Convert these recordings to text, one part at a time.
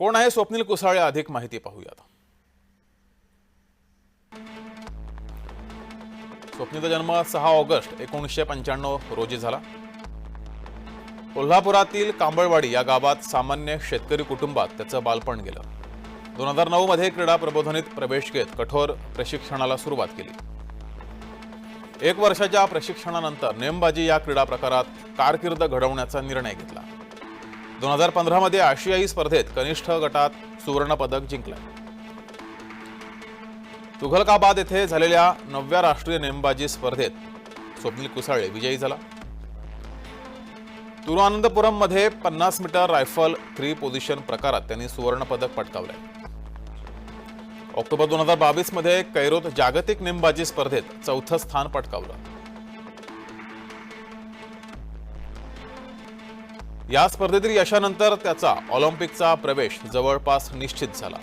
कोण आहे स्वप्नील कुसाळे अधिक माहिती पाहूयात. स्वप्नीचा जन्म सहा ऑगस्ट एकोणीसशे पंच्याण्णव रोजी झाला. कोल्हापुरातील कांबळवाडी या गावात सामान्य शेतकरी कुटुंबात त्याचं बालपण गेलं. दोन हजार नऊ मध्ये क्रीडा प्रबोधनीत प्रवेश घेत कठोर प्रशिक्षणाला सुरुवात केली. एक वर्षाच्या प्रशिक्षणानंतर नेमबाजी या क्रीडा प्रकारात कारकीर्द घडवण्याचा निर्णय घेतला. दोन हजार पंधरामध्ये आशियाई स्पर्धेत कनिष्ठ गटात सुवर्णपदक जिंकलं. तुघलकाबाद येथे झालेल्या नवव्या राष्ट्रीय नेमबाजी स्पर्धेत स्वप्नील कुसाळे विजयी झाला. तिरुअनंतपुरममध्ये पन्नास मीटर रायफल थ्री पोझिशन प्रकारात त्यांनी सुवर्णपदक पटकावलंय. ऑक्टोबर दोन हजार बावीसमध्ये कैरोत जागतिक नेमबाजी स्पर्धेत चौथं स्थान पटकावलं. या स्पर्धेतील यशानंतर त्याचा ऑलिम्पिकचा प्रवेश जवळपास निश्चित झाला.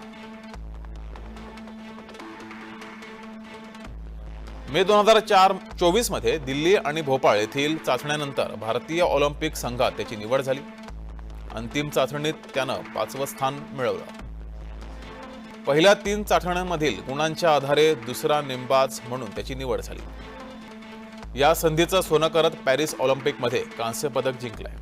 मे दोन हजार चार चोवीसमध्ये दिल्ली आणि भोपाळ येथील चाचण्यानंतर भारतीय ऑलिम्पिक संघात त्याची निवड झाली. अंतिम चाचणीत त्यानं पाचवं स्थान मिळवलं. पहिल्या तीन चाचण्यांमधील गुणांच्या आधारे दुसरा नेमबाज म्हणून त्याची निवड झाली. या संधीचं सोनं करत पॅरिस ऑलिम्पिकमध्ये कांस्य पदक जिंकलंय.